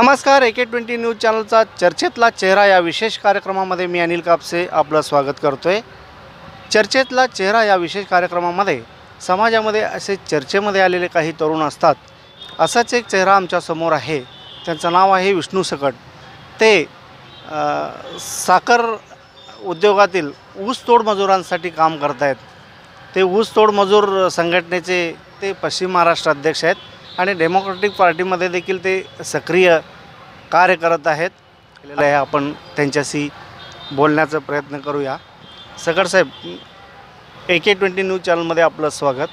नमस्कार ए के twenty news चॅनलचा चर्चेतला चेहरा या विशेष कार्यक्रमामध्ये मी अनिल कापसे आपलं स्वागत करतो आहे चर्चेतला चेहरा या विशेष कार्यक्रमामध्ये समाजामध्ये असे चर्चेमध्ये आलेले काही तरुण असतात. असाच एक चेहरा आमच्यासमोर आहे. त्यांचं नाव आहे विष्णू सकट. ते आ, साखर उद्योगातील ऊसतोड मजुरांसाठी काम करत आहेत ते ऊसतोड मजूर संघटनेचे ते पश्चिम महाराष्ट्र अध्यक्ष आहेत आणि डेमोक्रॅटिक पार्टीमध्ये देखील ते सक्रिय कार्य करत आहेत. केलेलं आहे. आपण त्यांच्याशी बोलण्याचा प्रयत्न करूया. सकड साहेब ए के ट्वेंटी न्यूज चॅनलमध्ये आपलं स्वागत.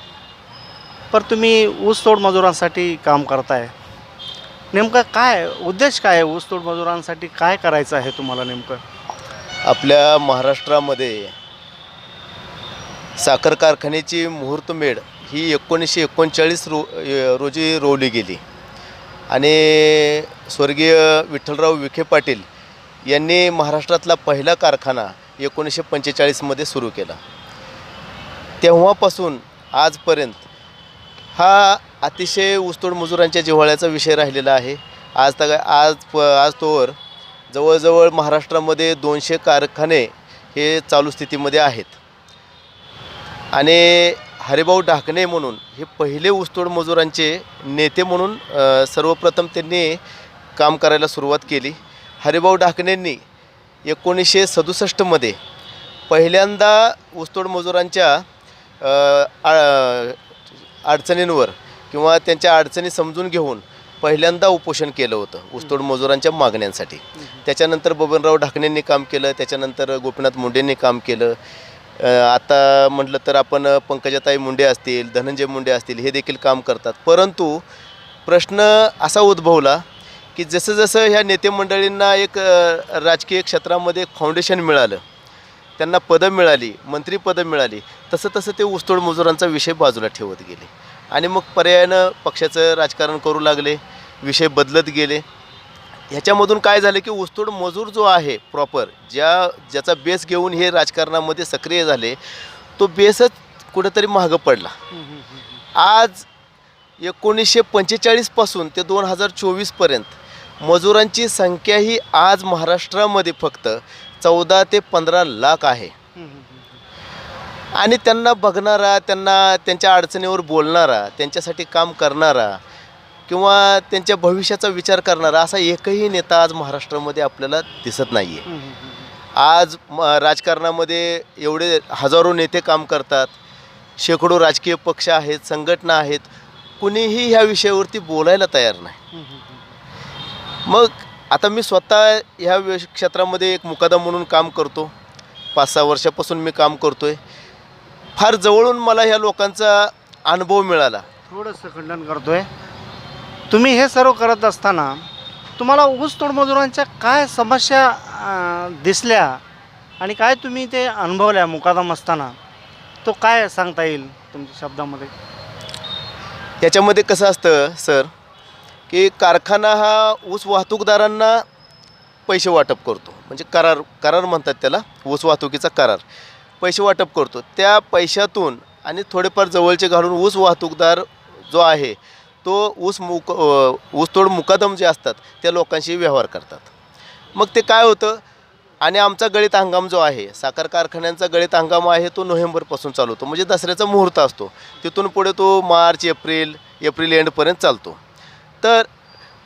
पर तुम्ही ऊसतोड मजुरांसाठी काम करताय. नेमकं काय उद्देश काय आहे ऊसतोड मजुरांसाठी? काय करायचं आहे तुम्हाला नेमकं? आपल्या महाराष्ट्रामध्ये साखर कारखान्याची मुहूर्तमेढ ही एकोणीसशे एकोणचाळीस रो रोजी रोवली गेली. आणि स्वर्गीय विठ्ठलराव विखे पाटील यांनी महाराष्ट्रातला पहिला कारखाना एकोणीसशे पंचेचाळीसमध्ये सुरू केला. तेव्हापासून आजपर्यंत हा अतिशय ऊसतोड मजुरांच्या जिव्हाळ्याचा विषय राहिलेला आहे. आज तक आज प आज तोवर जवळजवळ महाराष्ट्रामध्ये दोनशे कारखाने हे चालू स्थितीमध्ये आहेत. आणि हरिभाऊ ढाकणे म्हणून हे पहिले ऊसतोड मजुरांचे नेते म्हणून सर्वप्रथम त्यांनी काम करायला सुरुवात केली. हरिभाऊ ढाकणेंनी एकोणीसशे सदुसष्टमध्ये पहिल्यांदा ऊसतोड मजुरांच्या आ- अडचणींवर किंवा त्यांच्या अडचणी समजून घेऊन पहिल्यांदा उपोषण केलं होतं ऊसतोड मजुरांच्या मागण्यांसाठी. त्याच्यानंतर बबनराव ढाकणेंनी काम केलं त्याच्यानंतर गोपीनाथ मुंडेंनी काम केलं. आता म्हटलं तर आपण पंकजाताई मुंडे असतील धनंजय मुंडे असतील हे देखील काम करतात. परंतु प्रश्न असा उद्भवला की जसं जसं ह्या नेते मंडळींना एक राजकीय क्षेत्रामध्ये एक फाउंडेशन मिळालं त्यांना पदं मिळाली मंत्रीपदं मिळाली तसं तसं ते ऊसतोड मजुरांचा विषय बाजूला ठेवत गेले. आणि मग पर्यायानं पक्षाचं राजकारण करू लागले विषय बदलत गेले. ह्याच्यामधून काय झालं की ऊसतोड मजूर जो आहे प्रॉपर ज्या ज्याचा बेस घेऊन हे राजकारणामध्ये सक्रिय झाले तो बेसच कुठंतरी महाग पडला. आज एकोणीसशे पंचेचाळीसपासून ते दोन हजार चोवीसपर्यंत मजुरांची संख्या ही आज महाराष्ट्रामध्ये फक्त चौदा ते पंधरा लाख आहे. आणि त्यांना बघणारा त्यांना त्यांच्या अडचणीवर बोलणारा त्यांच्यासाठी काम करणारा किंवा त्यांच्या भविष्याचा विचार करणारा असा एकही नेता आज महाराष्ट्रामध्ये आपल्याला दिसत नाही आहे आज म राजकारणामध्ये एवढे हजारो नेते काम करतात शेकडो राजकीय पक्ष आहेत संघटना आहेत कुणीही ह्या विषयावरती बोलायला तयार नाही. मग आता मी स्वतः ह्या क्षेत्रामध्ये एक मुकादम म्हणून काम करतो. पाच सहा वर्षापासून मी काम करतो आहे फार जवळून मला ह्या लोकांचा अनुभव मिळाला. थोडंसं खंडन करतोय. तुम्ही हे सर्व करत असताना तुम्हाला ऊसतोड मजुरांच्या काय समस्या दिसल्या आणि काय तुम्ही ते अनुभवल्या मुकादम असताना? तो काय सांगता येईल तुमच्या शब्दामध्ये? याच्यामध्ये कसं असतं सर की कारखाना हा ऊस वाहतूकदारांना पैसे वाटप करतो. म्हणजे करार करार म्हणतात त्याला ऊस वाहतुकीचा करार. पैसे वाटप करतो. त्या पैशातून आणि थोडेफार जवळचे घालून ऊस वाहतूकदार जो आहे तो ऊस मुक ऊसतोड मुकादम जे असतात त्या लोकांशी व्यवहार करतात. मग ते काय होतं? आणि आमचा गळीत हंगाम जो आहे साखर कारखान्यांचा गळीत हंगाम आहे तो नोव्हेंबरपासून चालू होतो. म्हणजे दसऱ्याचा मुहूर्त असतो. तिथून पुढे तो मार्च एप्रिल एप्रिल एंडपर्यंत चालतो. तर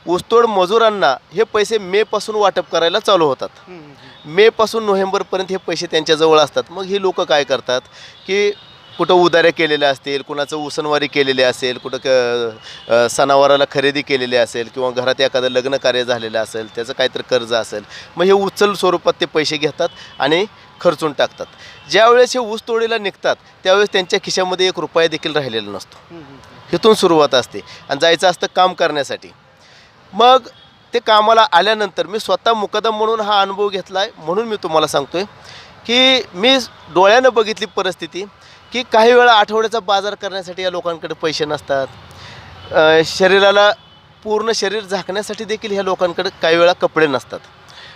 ऊसतोड मजुरांना हे पैसे मेपासून वाटप करायला चालू होतात. मेपासून नोव्हेंबरपर्यंत हे पैसे त्यांच्याजवळ असतात. मग ही लोक काय करतात? की कुठं उदाऱ्या केलेल्या असतील कुणाचं उसनवारी केलेली असेल कुठं क सणावाराला खरेदी केलेली असेल किंवा घरात एखादं लग्न कार्य झालेलं असेल त्याचं काहीतरी कर्ज असेल मग हे उचल स्वरूपात ते पैसे घेतात आणि खर्चून टाकतात. ज्यावेळेस हे ऊस तोडीला निघतात त्यावेळेस त्यांच्या खिशामध्ये एक रुपया देखील राहिलेला नसतो. इथून सुरुवात असते आणि जायचं असतं काम करण्यासाठी. मग ते कामाला आल्यानंतर मी स्वतः मुकदम म्हणून हा अनुभव घेतला आहे म्हणून मी तुम्हाला सांगतो आहे की मी डोळ्यानं बघितली परिस्थिती की काही वेळा आठवड्याचा बाजार करण्यासाठी या लोकांकडे पैसे नसतात. शरीराला पूर्ण शरीर झाकण्यासाठी देखील ह्या लोकांकडे काही वेळा कपडे नसतात.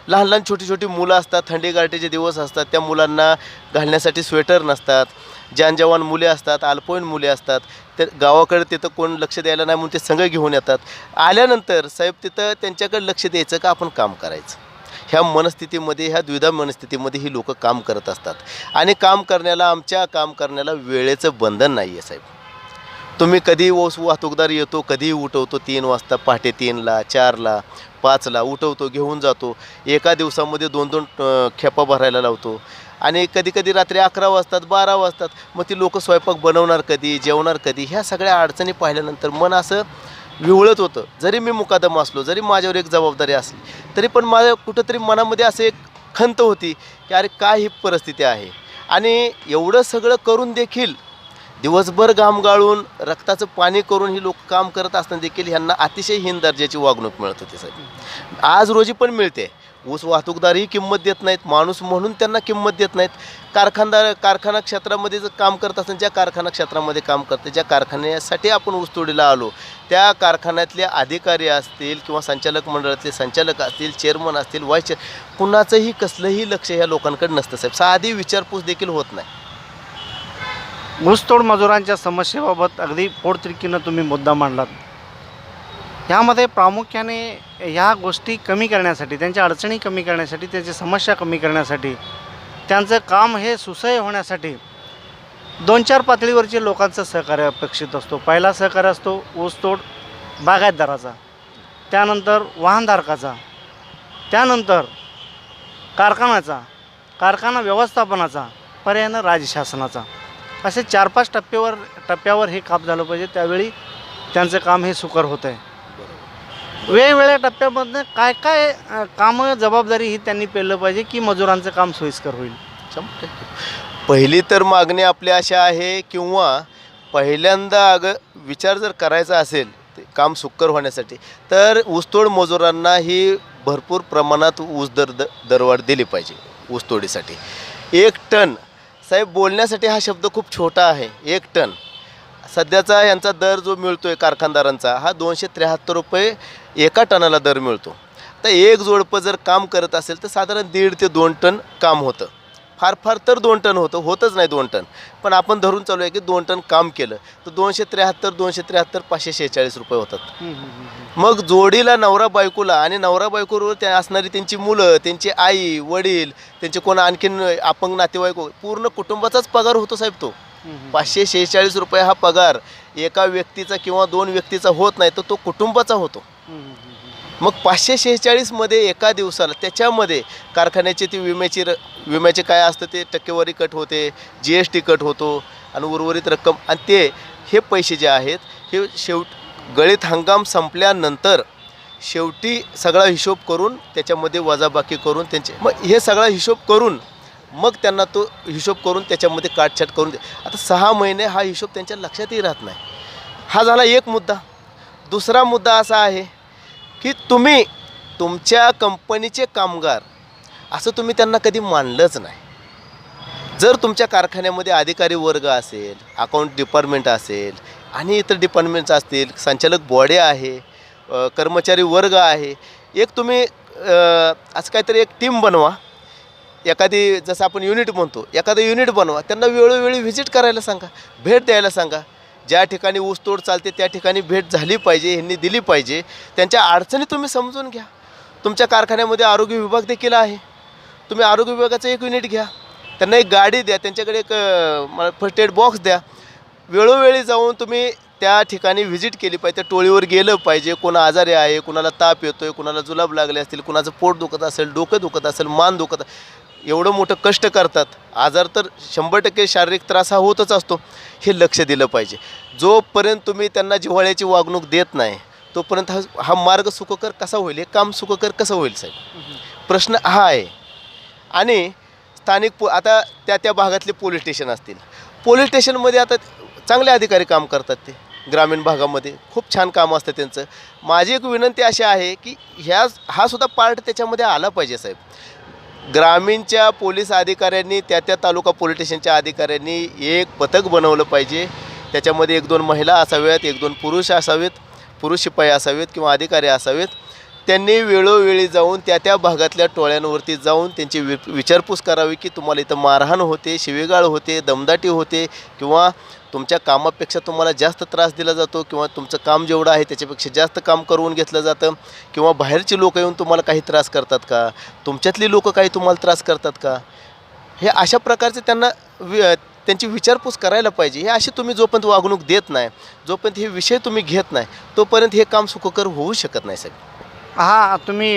लहान लहान छोटी छोटी मुलं असतात थंडी गारठीचे दिवस असतात त्या मुलांना घालण्यासाठी स्वेटर नसतात. जान जवान मुले असतात अल्पवयीन मुले असतात ते गावाकडे तिथं कोण लक्ष द्यायला नाही म्हणून ते संघ घेऊन येतात. आल्यानंतर साहेब तिथं त्यांच्याकडे लक्ष द्यायचं का आपण काम करायचं? ह्या मनस्थितीमध्ये ह्या द्विधा मनस्थितीमध्ये ही लोक काम करत असतात. आणि काम करण्याला आमच्या काम करण्याला वेळेचं बंधन नाही आहे साहेब. तुम्ही कधी ओस वाहतूकदार येतो कधीही उठवतो तीन वाजता पहाटे तीनला चारला पाचला उठवतो घेऊन जातो. एका दिवसामध्ये दोन दोन खेपा भरायला लावतो. आणि कधी कधी रात्री अकरा वाजतात बारा वाजतात. मग ती लोक स्वयंपाक बनवणार कधी जेवणार कधी ह्या सगळ्या अडचणी पाहिल्यानंतर मन असं विवळत होतं. जरी मी मुकादम असलो जरी माझ्यावर एक जबाबदारी असली तरी पण माझ्या कुठंतरी मनामध्ये असं एक खंत होती की अरे काय ही परिस्थिती आहे? आणि एवढं सगळं करून देखील दिवसभर घाम गाळून रक्ताचं पाणी करून ही लोक काम करत असताना देखील ह्यांना अतिशय हीन दर्जाची वागणूक मिळत होती साहेब. आज रोजी पण मिळते. ऊस वाहतूकदारही किंमत देत नाहीत माणूस म्हणून त्यांना किंमत देत नाहीत. कारखानदार कारखाना क्षेत्रामध्ये जर काम करत असताना ज्या कारखाना क्षेत्रामध्ये काम करते ज्या कारखान्यासाठी आपण ऊसतोडीला आलो त्या कारखान्यातले अधिकारी असतील किंवा संचालक मंडळातले संचालक असतील चेअरमन असतील व्हाईस चेअर कुणाचंही कसलंही लक्ष ह्या लोकांकडे नसतं साहेब. साधी विचारपूस देखील होत नाही. ऊसतोड मजुरांच्या समस्येबाबत अगदी पोटतिडकीनं तुम्ही मुद्दा मांडलात. ह्यामध्ये प्रामुख्याने ह्या गोष्टी कमी करण्यासाठी त्यांच्या अडचणी कमी करण्यासाठी त्यांची समस्या कमी करण्यासाठी त्यांचं काम हे सुसह्य होण्यासाठी दोन चार पातळीवरचे लोकांचं सहकार्य अपेक्षित असतो. पहिला सहकार्य असतो ऊसतोड बागायतदाराचा त्यानंतर वाहनधारकाचा त्यानंतर कारखान्याचा कारखाना व्यवस्थापनाचा पर्यायानं राज्यशासनाचा असे चार पाच टप्प्यावर टप्प्यावर हे काम झालं पाहिजे. त्यावेळी त्यांचं काम हे सुकर होतं आहे. वेगवेगळ्या टप्प्यामधनं काय काय अ, कामं जबाबदारी ही त्यांनी पेललं पाहिजे की मजुरांचं काम सोयीस्कर होईल. शंभर टक्के. पहिली तर मागणी आपली अशा आहे किंवा पहिल्यांदा अगं विचार जर करायचा असेल ते काम सुकर होण्यासाठी तर ऊसतोड मजुरांना ही भरपूर प्रमाणात ऊस दर द दरवाढ दिली पाहिजे ऊसतोडीसाठी. एक टन साहेब बोलण्यासाठी हा शब्द खूप छोटा आहे. एक टन. सध्याचा यांचा दर जो मिळतो आहे कारखानदारांचा हा दोनशे त्र्याहत्तर रुपये एका टनाला दर मिळतो. तर एक जोडपं जर काम करत असेल तर साधारण दीड ते दोन टन काम होतं. फार फार तर दोन टन होतं होतच नाही दोन टन. पण आपण धरून चालू आहे की दोन टन काम केलं तर दोनशे त्र्याहत्तर दोनशे त्र्याहत्तर पाचशे शेहेचाळीस रुपये होतात. मग जोडीला नवरा बायकोला आणि नवरा बायकोवर त्या असणारी त्यांची मुलं त्यांची आई वडील त्यांचे कोण आणखीन अपंग नातेवाईक पूर्ण कुटुंबाचाच पगार होतो साहेब तो. पाचशे शेहेचाळीस रुपये हा पगार एका व्यक्तीचा किंवा दोन व्यक्तीचा होत नाही तर तो कुटुंबाचा होतो. मग पाचशे शेहेचाळीसमध्ये एका दिवसाला त्याच्यामध्ये कारखान्याची ती विम्याची र विम्याचे काय असतं ते टक्केवारी कट होते जी एस टी कट होतो आणि उर्वरित रक्कम आणि ते हे पैसे जे आहेत हे शेवट गळीत हंगाम संपल्यानंतर शेवटी सगळा हिशोब करून त्याच्यामध्ये वजाबाकी करून त्यांचे मग हे सगळा हिशोब करून मग त्यांना तो हिशोब करून त्याच्यामध्ये काटछाट करून दे. आता सहा महिने हा हिशोब त्यांच्या लक्षातही राहत नाही. हा झाला एक मुद्दा. दुसरा मुद्दा असा आहे की तुम्ही तुमच्या कंपनीचे कामगार असं तुम्ही त्यांना कधी मानलंच नाही. जर तुमच्या कारखान्यामध्ये अधिकारी वर्ग असेल अकाउंट डिपार्टमेंट असेल आणि इतर डिपार्टमेंट्स असतील संचालक बॉडी आहे कर्मचारी वर्ग आहे एक तुम्ही असं काहीतरी एक टीम बनवा. एखादी जसं आपण युनिट म्हणतो एखादं युनिट बनवा. त्यांना वेळोवेळी व्हिजिट करायला सांगा भेट द्यायला सांगा. ज्या ठिकाणी ऊसतोड चालते त्या ठिकाणी भेट झाली पाहिजे ह्यांनी दिली पाहिजे. त्यांच्या अडचणी तुम्ही समजून घ्या. तुमच्या कारखान्यामध्ये आरोग्य विभाग देखील आहे. तुम्ही आरोग्य विभागाचं एक युनिट घ्या. त्यांना एक गाडी द्या त्यांच्याकडे एक फर्स्ट एड बॉक्स द्या. वेळोवेळी जाऊन तुम्ही त्या ठिकाणी व्हिजिट केली पाहिजे. त्या टोळीवर गेलं पाहिजे. कोणा आजारी आहे कुणाला ताप येतो आहे कुणाला जुलाब लागले असतील कुणाचं पोट दुखत असेल डोकं दुखत असेल मान दुखत एवढं मोठं कष्ट करतात. आजार तर शंभर टक्के शारीरिक त्रास हा होतच असतो. हे लक्ष दिलं पाहिजे. जोपर्यंत तुम्ही त्यांना जिव्हाळ्याची वागणूक देत नाही तोपर्यंत हा हा मार्ग सुखकर कसा होईल? हे काम सुखकर कसं होईल साहेब? प्रश्न हा आहे. आणि स्थानिक पो आता त्या त्या भागातले पोलीस स्टेशन असतील. पोलीस स्टेशनमध्ये आता चांगले अधिकारी काम करतात ते. ग्रामीण भागामध्ये खूप छान काम असतं त्यांचं. माझी एक विनंती अशी आहे की ह्या हा सुद्धा पार्ट त्याच्यामध्ये आला पाहिजे साहेब. ग्रामीणच्या पोलीस अधिकाऱ्यांनी त्या त्या तालुका पोलीस स्टेशनच्या अधिकाऱ्यांनी एक पथक बनवलं पाहिजे. त्याच्यामध्ये एक दोन महिला असाव्यात एक दोन पुरुष असावेत पुरुष शिपाई असावेत किंवा अधिकारी असावेत. त्यांनी वेळोवेळी जाऊन त्या त्या भागातल्या टोळ्यांवरती जाऊन त्यांची वि विचारपूस करावी की तुम्हाला इथं मारहाण होते शिवेगाळ होते दमदाटी होते किंवा तुमच्या कामापेक्षा तुम्हाला जास्त त्रास दिला जातो किंवा तुमचं काम जेवढं आहे त्याच्यापेक्षा जास्त काम करून घेतलं जातं किंवा बाहेरची लोक येऊन तुम्हाला काही त्रास करतात का? तुमच्यातली लोक काही तुम्हाला त्रास करतात का? हे अशा प्रकारचे त्यांना वि त्यांची विचारपूस करायला पाहिजे. हे अशी तुम्ही जोपर्यंत वागणूक देत नाही जोपर्यंत हे विषय तुम्ही घेत नाही तोपर्यंत हे काम सुखकर होऊ शकत नाही साहेब. हा तुम्ही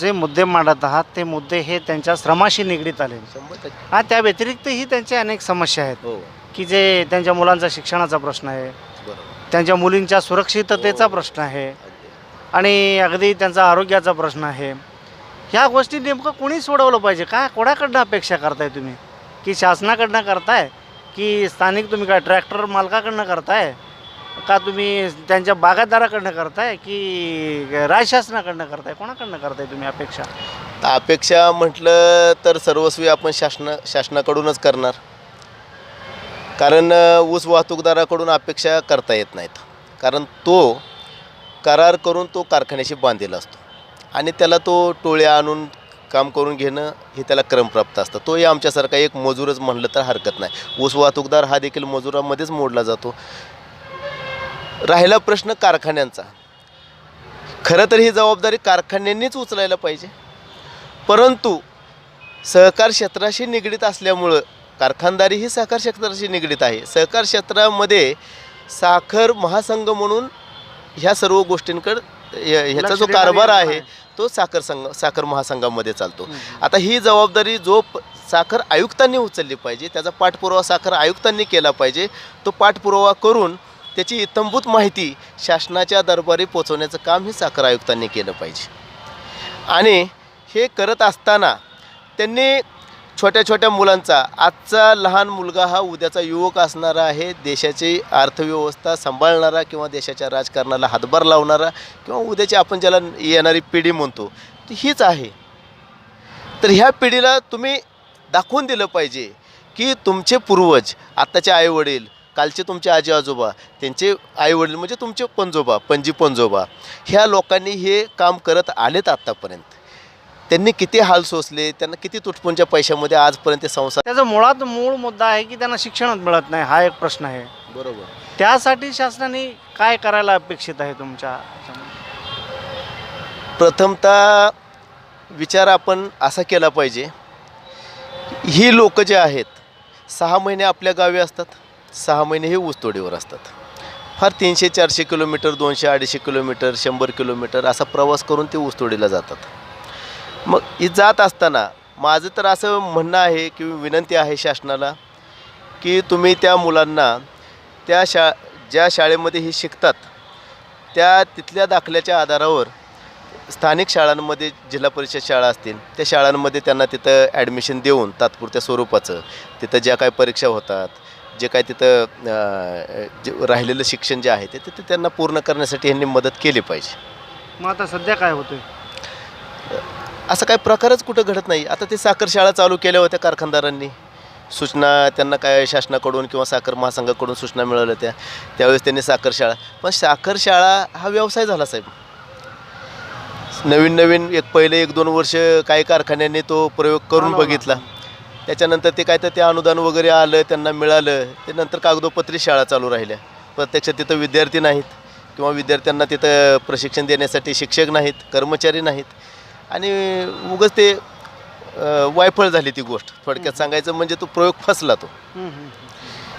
जे मुद्दे मांडत आहात ते मुद्दे हे त्यांच्या श्रमाशी निगडीत आले शंभर टक्के. हा त्या व्यतिरिक्तही त्यांच्या अनेक समस्या आहेत. हो. की जे त्यांच्या मुलांचा शिक्षणाचा प्रश्न आहे. बरोबर. त्यांच्या मुलींच्या सुरक्षिततेचा हो. प्रश्न आहे. आणि अगदी त्यांचा आरोग्याचा प्रश्न आहे. ह्या गोष्टी नेमकं कोणी सोडवलं पाहिजे? काय कोणाकडनं अपेक्षा करताय तुम्ही? की शासनाकडनं करताय? की स्थानिक तुम्ही काय ट्रॅक्टर मालकाकडनं करताय? का तुम्ही त्यांच्या बागायतदाराकडनं करताय? की राज्यशासनाकडनं करताय? कोणाकडनं करताय तुम्ही अपेक्षा? अपेक्षा म्हटलं तर सर्वस्वी आपण शासन शासनाकडूनच करणार. कारण ऊस वाहतूकदाराकडून अपेक्षा करता येत नाहीत. कारण तो करार करून तो कारखान्याशी बांधलेला असतो. आणि त्याला तो टोळ्या आणून काम करून घेणं हे त्याला क्रमप्राप्त असतं. तोही आमच्यासारखा एक मजूरच म्हणलं तर हरकत नाही. ऊस वाहतूकदार हा देखील मजुरामध्येच मोडला जातो. राहिला प्रश्न कारखान्यांचा. खरं तर ही जबाबदारी कारखान्यांनीच उचलायला पाहिजे. परंतु सहकार क्षेत्राशी निगडीत असल्यामुळं कारखानदारी ही सहकार क्षेत्राशी निगडीत आहे. सहकार क्षेत्रामध्ये साखर महासंघ म्हणून ह्या सर्व गोष्टींकडं ह्या- ह्याचा जो कारभार आहे. तो साखर संघ साखर महासंघामध्ये चालतो. आता ही जबाबदारी जो साखर आयुक्तांनी उचलली पाहिजे त्याचा पाठपुरावा साखर आयुक्तांनी केला पाहिजे तो पाठपुरावा करून त्याची इतंभूत माहिती शासनाच्या दरबारी पोचवण्याचं काम हे साखर आयुक्तांनी केलं पाहिजे. आणि हे करत असताना त्यांनी छोट्या छोट्या मुलांचा. आजचा लहान मुलगा हा उद्याचा युवक असणारा आहे. देशाची अर्थव्यवस्था सांभाळणारा किंवा देशाच्या राजकारणाला हातभार लावणारा किंवा उद्याची आपण ज्याला येणारी पिढी म्हणतो ती हीच आहे. तर ह्या पिढीला तुम्ही दाखवून दिलं पाहिजे की तुमचे पूर्वज आत्ताचे आईवडील कालचे तुमचे आजी आजोबा त्यांचे आईवडील म्हणजे तुमचे पंजोबा पणजी पंजोबा ह्या लोकांनी हे काम करत आलेत आत्तापर्यंत त्यांनी किती हाल सोसले त्यांना किती तुटपुंच्या पैशामध्ये आजपर्यंत ते संसार त्याचा मुळात मूळ मुद्दा आहे की त्यांना शिक्षणच मिळत नाही हा एक प्रश्न आहे. बरोबर. त्यासाठी शासनाने काय करायला अपेक्षित आहे तुमच्या ह्याच्यामध्ये? प्रथमतः विचार आपण असा केला पाहिजे ही लोक जे आहेत सहा महिने आपल्या गावी असतात सहा महिने हे ऊसतोडीवर असतात. फार तीनशे चारशे किलोमीटर दोनशे अडीचशे किलोमीटर शंभर किलोमीटर असा प्रवास करून ते ऊसतोडीला जातात. मग ही जात असताना माझं तर असं म्हणणं आहे की विनंती आहे शासनाला की तुम्ही त्या मुलांना त्या शा ज्या शाळेमध्ये ही शिकतात त्या तिथल्या दाखल्याच्या आधारावर स्थानिक शाळांमध्ये जिल्हा परिषद शाळा असतील त्या शाळांमध्ये त्यांना तिथं ॲडमिशन देऊन तात्पुरत्या स्वरूपाचं तिथं ज्या काय परीक्षा होतात जे काय तिथं जे राहिलेलं शिक्षण जे आहे ते तिथं त्यांना पूर्ण करण्यासाठी यांनी मदत केली पाहिजे. मग आता सध्या काय होतं असं काही प्रकारच कुठं घडत नाही. आता ते साखर शाळा चालू केल्या होत्या कारखानदारांनी. सूचना त्यांना काय शासनाकडून किंवा साखर महासंघाकडून सूचना मिळाल्या त्या. त्यावेळेस त्यांनी साखर शाळा. पण साखर शाळा हा व्यवसाय झाला साहेब. नवीन नवीन एक पहिले एक दोन वर्ष काही कारखान्यांनी तो प्रयोग करून. बघितला. त्याच्यानंतर ते काय तर ते अनुदान वगैरे आलं त्यांना मिळालं. ते नंतर कागदोपत्री शाळा चालू राहिल्या. प्रत्यक्ष तिथं विद्यार्थी नाहीत किंवा विद्यार्थ्यांना तिथं प्रशिक्षण देण्यासाठी शिक्षक नाहीत कर्मचारी नाहीत. आणि उगच ते वायफळ झाली ती गोष्ट. थोडक्यात सांगायचं म्हणजे तो प्रयोग फसला तो.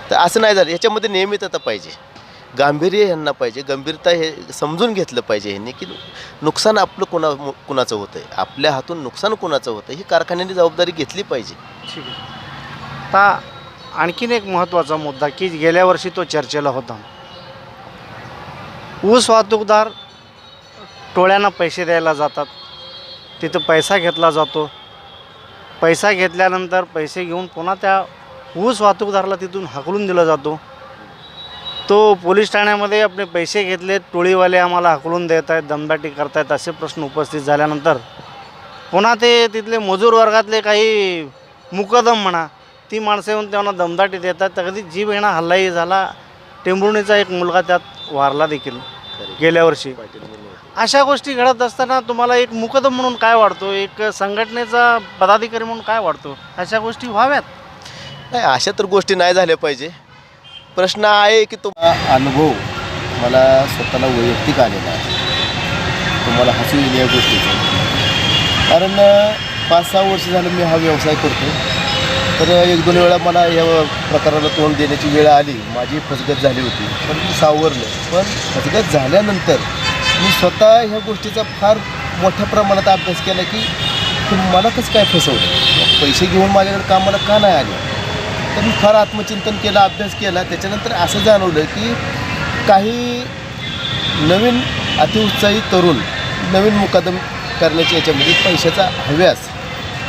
तर असं नाही झालं. ह्याच्यामध्ये नियमितता पाहिजे. गांभीर्य यांना पाहिजे. गंभीरता हे समजून घेतलं पाहिजे ह्यांनी की नुकसान आपलं कुणा कुणाचं होतं आहे आपल्या हातून नुकसान कुणाचं होतं ही कारखान्यांनी जबाबदारी घेतली पाहिजे. ठीक आहे. आता आणखीन एक महत्त्वाचा मुद्दा की गेल्या वर्षी तो चर्चेला होता. ऊस वाहतूकदार टोळ्यांना पैसे द्यायला जातात. तिथं पैसा घेतला जातो. पैसा घेतल्यानंतर पैसे घेऊन पुन्हा त्या ऊस वाहतूकदाराला तिथून हाकलून दिला जातो. तो पोलीस ठाण्यामध्ये आपले पैसे घेतले टोळीवाले आम्हाला हाकलून देत आहेत दमदाटी करतायत असे प्रश्न उपस्थित झाल्यानंतर पुन्हा ते तिथले मजूर वर्गातले काही मुकदम म्हणा ती माणसं येऊन त्यांना दमदाटी देतात तर कधी जीव येणा हल्लाही झाला. टेंभुर्णीचा एक मुलगा त्यात वारला देखील गेल्या वर्षी. अशा गोष्टी घडत असताना तुम्हाला एक मुकदम म्हणून काय वाटतो एक संघटनेचा पदाधिकारी म्हणून काय वाटतो अशा गोष्टी व्हाव्यात? नाही अशा तर गोष्टी नाही झाल्या पाहिजे. प्रश्न आहे की तो अनुभव मला स्वतःला वैयक्तिक आलेला आहे. तुम्हाला हसू येईल या गोष्टीचं कारण पाच सहा वर्ष झालं मी हा व्यवसाय करतो. तर एक दोन वेळा मला या प्रकाराला तोंड देण्याची वेळ आली. माझी फसगत झाली होती. पण मी सावरलं. पण फसगत झाल्यानंतर मी स्वतः ह्या गोष्टीचा फार मोठ्या प्रमाणात अभ्यास केला की मला कसं काय फसवलं? पैसे घेऊन माझ्याकडे कामाला का नाही आले? तर मी फार आत्मचिंतन केलं अभ्यास केला. त्याच्यानंतर असं जाणवलं की काही नवीन अतिउत्साही तरुण नवीन मुकादम करण्याच्या याच्यामध्ये पैशाचा हव्यास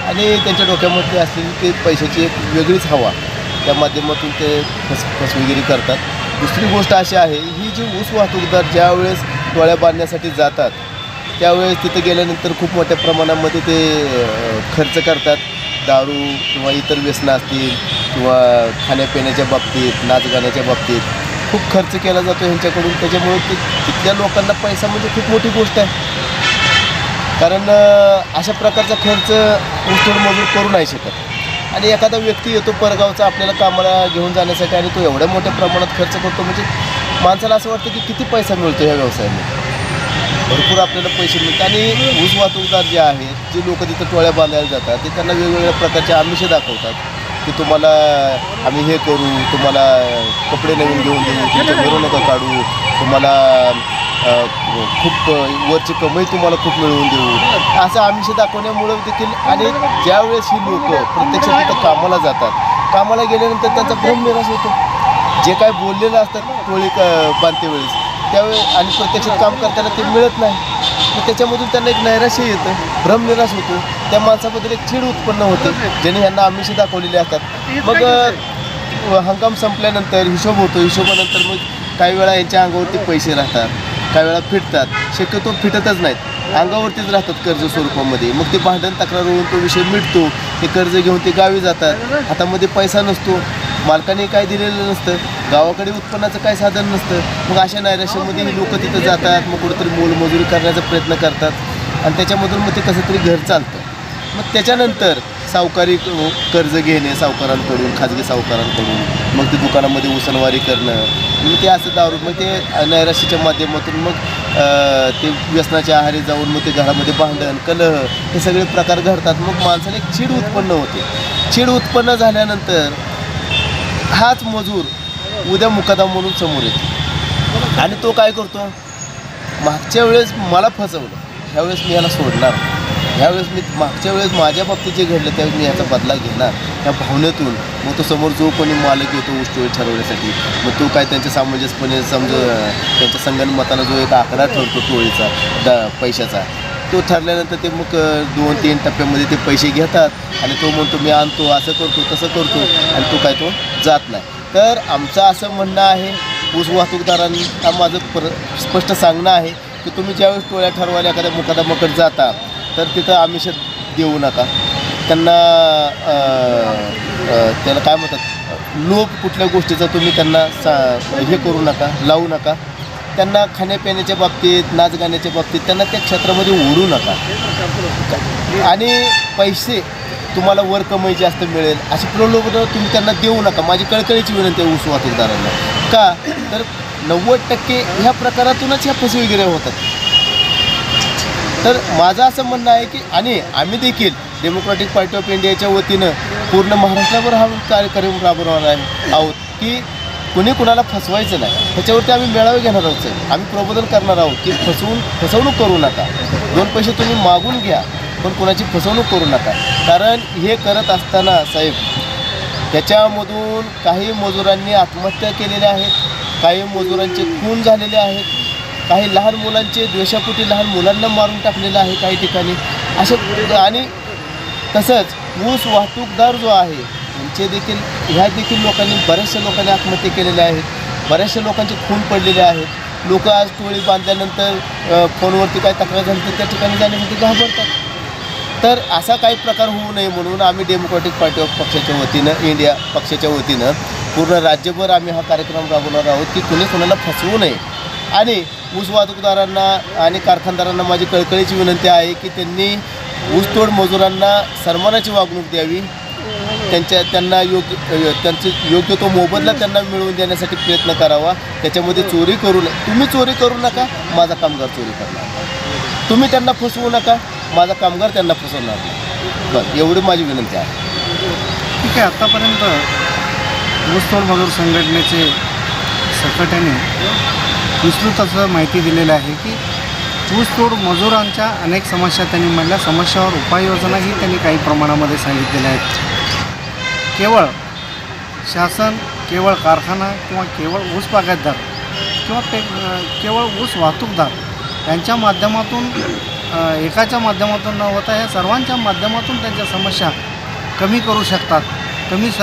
आणि त्यांच्या डोक्यामध्ये असलेली ते पैशाची एक वेगळीच हवा त्या माध्यमातून ते फस फसवेगिरी करतात. दुसरी गोष्ट अशी आहे ही जी ऊस वाहतूकदार ज्यावेळेस डोळ्या बांधण्यासाठी जातात. त्यावेळेस तिथे गेल्यानंतर खूप मोठ्या प्रमाणामध्ये ते खर्च करतात. दारू किंवा इतर व्यसनं असतील किंवा खाण्यापिण्याच्या बाबतीत नाचगाण्याच्या बाबतीत खूप खर्च केला जातो ह्यांच्याकडून. त्याच्यामुळे ते तिथल्या लोकांना पैसा म्हणजे खूप मोठी गोष्ट आहे. कारण अशा प्रकारचा खर्च ऊसतोड मजूर करू नाही शकत. आणि एखादा व्यक्ती येतो परगावचा आपल्याला कामाला घेऊन जाण्यासाठी आणि तो एवढ्या मोठ्या प्रमाणात खर्च करतो. म्हणजे माणसाला असं वाटतं की किती पैसा मिळतो ह्या व्यवसायामध्ये भरपूर आपल्याला पैसे मिळतात आणि ऊस वाहतूकदार जे आहेत जे लोक तिथं टोळ्या बांधायला जातात ते त्यांना वेगवेगळ्या प्रकारचे आमिषे दाखवतात की तुम्हाला आम्ही हे करू तुम्हाला कपडे नवीन घेऊन देऊ तुमच्या मिरवणुका काढू तुम्हाला खूप वरची कमाई तुम्हाला खूप मिळवून देऊ. असं आमिष दाखवण्यामुळं देखील आणि ज्यावेळेस ही लोक प्रत्यक्षात तिथं कामाला जातात. कामाला गेल्यानंतर त्यांचा भ्रम निराश होतो. जे काय बोललेलं असतात टोळी क बांधते वेळेस आणि प्रत्यक्षात काम करताना ते मिळत नाही. मग त्याच्यामधून त्यांना एक नैराश्य येतं भ्रमनिराश होतो. त्या माणसाबद्दल एक चीड उत्पन्न होते ज्याने ह्यांना आमिष दाखवलेले असतात. मग हंगाम संपल्यानंतर हिशोब होतो. हिशोबानंतर मग काही वेळा यांच्या अंगावरती पैसे राहतात काही वेळा फिटतात. शक्यतो फिटतच नाहीत. अंगावरतीच राहतात कर्ज स्वरूपामध्ये. मग ते भांडण तक्रार होऊन तो विषय मिटतो. ते कर्ज घेऊन ते गावी जातात. हातामध्ये पैसा नसतो. मालकाने काय दिलेलं नसतं. गावाकडे उत्पन्नाचं काय साधन नसतं. मग अशा नैराश्यामध्ये लोक तिथं जातात मग कुठंतरी मोलमजुरी करण्याचा प्रयत्न करतात. आणि त्याच्यामधून मग ते कसं तरी घर चालतं. मग त्याच्यानंतर सावकारी कर्ज घेणे सावकारांकडून खाजगी सावकारांकडून मग ते दुकानामध्ये उसनवारी करणं. मग ते असं दारू मग ते नैराश्याच्या माध्यमातून मग ते व्यसनाच्या आहारी जाऊन मग ते घरामध्ये भांडण कलह हे सगळे प्रकार घडतात. मग माणसाने चिड चीड उत्पन्न होते. चीड उत्पन्न झाल्यानंतर हाच मजूर उद्या मुकादम म्हणून समोर येतो. आणि तो काय करतो? मागच्या वेळेस मला फसवलं ह्यावेळेस मी याला सोडणार ह्यावेळेस मी मागच्या वेळेस माझ्या बाबतीत जे घडलं त्यावेळेस मी याचा बदला घेणार. त्या भावनेतून मग तो समोर जो कोणी मालक येतो ऊसटोळी ठरवण्यासाठी मग तो काय त्यांच्या सामंजस्यपणे समज त्यांच्या संगणमतानं जो एक आकडा ठरतो टोळीचा द पैशाचा तो ठरल्यानंतर ते मग दोन तीन टप्प्यामध्ये ते पैसे घेतात. आणि तो म्हणतो मी आणतो असं करतो तसं करतो. आणि तो काय तो जात नाही. तर आमचं असं म्हणणं आहे ऊस वाहतूकदारांना माझं पर स्पष्ट सांगणं आहे की तुम्ही ज्यावेळेस टोळ्या ठरवायला एखाद्या मुकादमाकडे जाता तर तिथं आमिष देऊ नका. त्यांना त्याला काय म्हणतात लोभ कुठल्या गोष्टीचा तुम्ही त्यांना सा हे करू नका लावू नका. त्यांना खाण्यापिण्याच्या बाबतीत नाच गाण्याच्या बाबतीत त्यांना त्या क्षेत्रामध्ये ओढू नका. आणि पैसे तुम्हाला वर कमाई जास्त मिळेल अशी प्रलोभनं तुम्ही त्यांना देऊ नका. माझी कळकळीची विनंती आहे ऊस वाहतूकदारांना का? तर नव्वद टक्के ह्या प्रकारातूनच ह्या फसवेगिऱ्या होतात. तर माझं असं म्हणणं आहे की आणि आम्ही देखील डेमोक्रॅटिक पार्टी ऑफ इंडियाच्या वतीनं पूर्ण महाराष्ट्रावर हा कार्यक्रम राबवणार आहे आहोत की कुणी कुणाला फसवायचं नाही. ह्याच्यावरती आम्ही मेळावे घेणार आहोत आम्ही प्रबोधन करणार आहोत की फसवून फसवणूक करू नका. दोन पैसे तुम्ही मागून घ्या. पण कोणाची फसवणूक करू नका. कारण हे करत असताना साहेब त्याच्यामधून काही मजुरांनी आत्महत्या केलेल्या आहेत काही मजुरांचे खून झालेले आहेत काही लहान मुलांचे द्वेषापोटी लहान मुलांना मारून टाकलेलं आहे काही ठिकाणी. असे आणि तसंच ऊस वाहतूकदार जो आहे यांचे देखील ह्या देखील लोकांनी बऱ्याचशा लोकांनी आत्महत्या केलेल्या आहेत बऱ्याचशा लोकांचे खून पडलेले आहेत. लोक आज टोळी बांधल्यानंतर फोनवरती काय तक्रार झाली तर त्या ठिकाणी जाण्यासाठी घाबरतात. तर असा काही प्रकार होऊ नये म्हणून आम्ही डेमोक्रॅटिक पार्टी ऑफ पक्षाच्या वतीनं इंडिया पक्षाच्या वतीनं पूर्ण राज्यभर आम्ही हा कार्यक्रम राबवणार आहोत की कुणी कुणाला फसवू नये. आणि ऊस वाहतूकदारांना आणि कारखानदारांना माझी कळकळीची विनंती आहे की त्यांनी ऊसतोड मजुरांना सन्मानाची वागणूक द्यावी. त्यांच्या त्यांना योग्य त्यांचे योग्य तो मोबदला त्यांना मिळवून देण्यासाठी प्रयत्न करावा. त्याच्यामध्ये चोरी करू नये. तुम्ही चोरी करू नका माझा कामगार चोरी करणार. तुम्ही त्यांना फसवू नका. माझा कामगार त्यांना फसवणार नाही. बस एवढी माझी विनंती आहे. ठीक आहे आत्तापर्यंत ऊसतोड मजूर संघटनेचे सकट्याने विस्तृत असं माहिती दिलेलं आहे की ऊसतोड मजुरांच्या अनेक समस्या त्यांनी म्हणल्या समस्यावर उपाययोजनाही त्यांनी काही प्रमाणामध्ये सांगितलेल्या आहेत. केवळ शासन केवळ कारखाना किंवा केवळ ऊस बागायतदार किंवा पे केवळ ऊस वाहतूकदार यांच्या माध्यमातून एकाच्या माध्यमातून न होता ह्या सर्वांच्या माध्यमातून त्यांच्या समस्या कमी करू शकतात कमी स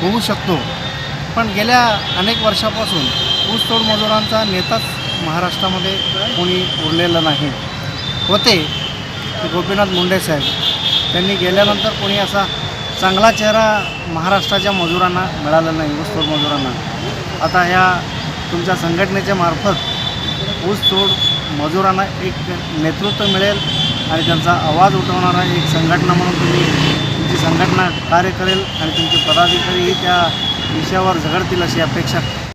होऊ शकतो. पण गेल्या अनेक वर्षापासून ऊसतोड मजुरांचा नेताच महाराष्ट्रामध्ये कोणी उरलेलं नाही. होते गोपीनाथ मुंडे साहेब. त्यांनी गेल्यानंतर कोणी असा चांगला चेहरा महाराष्ट्राच्या मजुरांना मिळाला नाही ऊसतोड मजुरांना. आता ह्या तुमच्या संघटनेच्या मार्फत ऊसतोड मजुरांना एक नेतृत्व मिळेल आणि त्यांचा आवाज उठवणारा एक संघटना म्हणून तुम्ही तुमची संघटना कार्य करेल आणि तुमचे पदाधिकारीही त्या विषयावर झगडतील अशी अपेक्षा